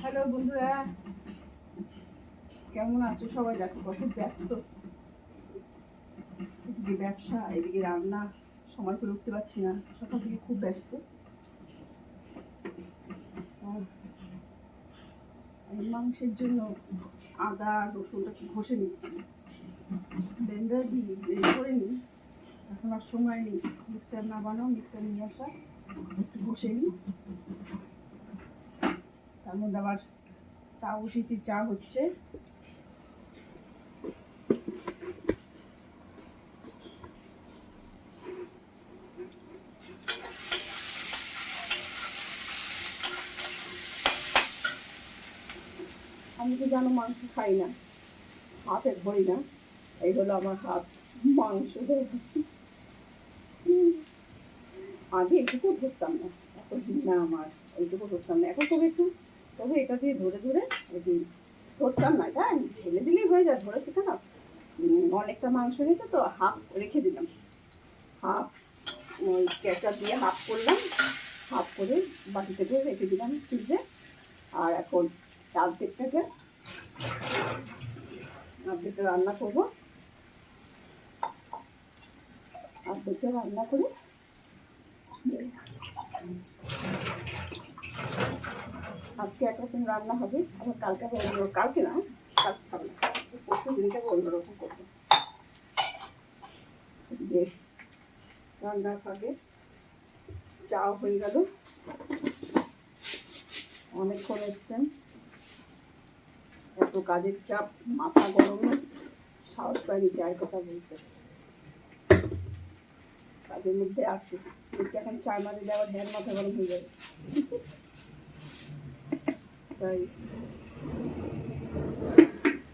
Hello বন্ধুরা। কেমন আছো সবাই? দেখো, কত ব্যস্ত। এদিকে ব্যবসা, এদিকে রান্না। সময় করে উঠতে পারছি না। সকাল থেকে খুব ব্যস্ত। মাংসের জন্য আদা, রসুনটা ঘষে নিচ্ছি। ব্লেন্ডার দিয়ে করে নিই। এখন আর সময় নেই। মিক্সার না বানাও, মিক্সার নিয়ে আসা। একটু ঘষে নিই। মধ্যে আবার চা বসেছি চা হচ্ছে। আমি তো জানো মাংস খাই না, হাতে ধরি না, এই হলো আমার হাত, মাংস। আগে এইটুকু ধরতাম না, এখন না আমার এইটুকু ধরতাম না। এখন তবে একটু তবে এটা দিয়ে ধরে ধরে ধরতাম না, এটা ঢেলে দিলেই হয়ে যায়, ধরেছে কেন? অনেকটা মাংস হয়েছে তো, হাফ রেখে দিলাম। হাফ ওই কেঁচা দিয়ে হাফ করলাম, হাফ করে বাটিতে করে রেখে দিলাম ফ্রিজে। আর এখন অর্ধেকটাকে অর্ধেকটা রান্না করব। অর্ধেকটা রান্না করে আজকে একরকম রান্না হবে, আবার কালকে অন্য কালকে না, কালকে খাব না। পরশু দিনটাকে অন্যরকম করব রান্নার ফাঁকে চাও হয়ে গেল। অনেকক্ষণ এসছেন। এত কাজের চাপ, মাথা গরমে, সাহস পাইনি চায়ের কথা বলতে। কাজের মধ্যে আছে। এখন চার মারে দেওয়ার ধ্যান মাথা গরম হয়ে যাবে। তাই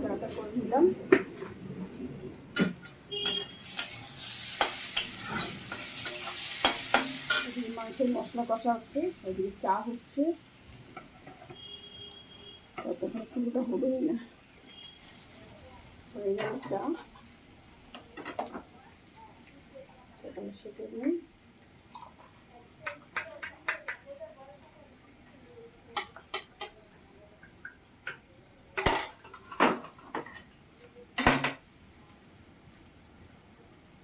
চাটা করে এদিকে মাংসের মশলা কষা হচ্ছে ওদিকে চা হচ্ছে। ততক্ষণ চুলটা হবেই না। হয়ে গেল চা। সেটা সেটা নিই।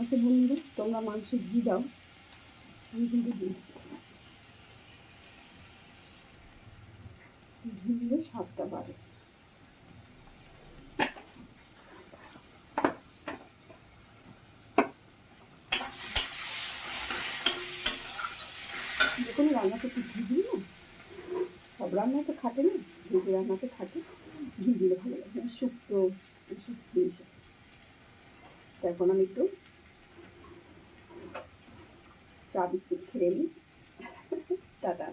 আচ্ছা বন্ধুরা তোমরা মাংস ঘি দাও, আমি কিন্তু দিই। ঘি দিলে স্বাদটা বাড়ে। যে কোনো রান্নাতে একটু ঘি দিই না, সব রান্নাতে খাটে না যে রান্নাতে থাকে, ঘি দিলে ভালো লাগে। না শুক্তো এসব জিনিসে এখন আমি একটু চা বিস্কুট খেয়ে টাটা।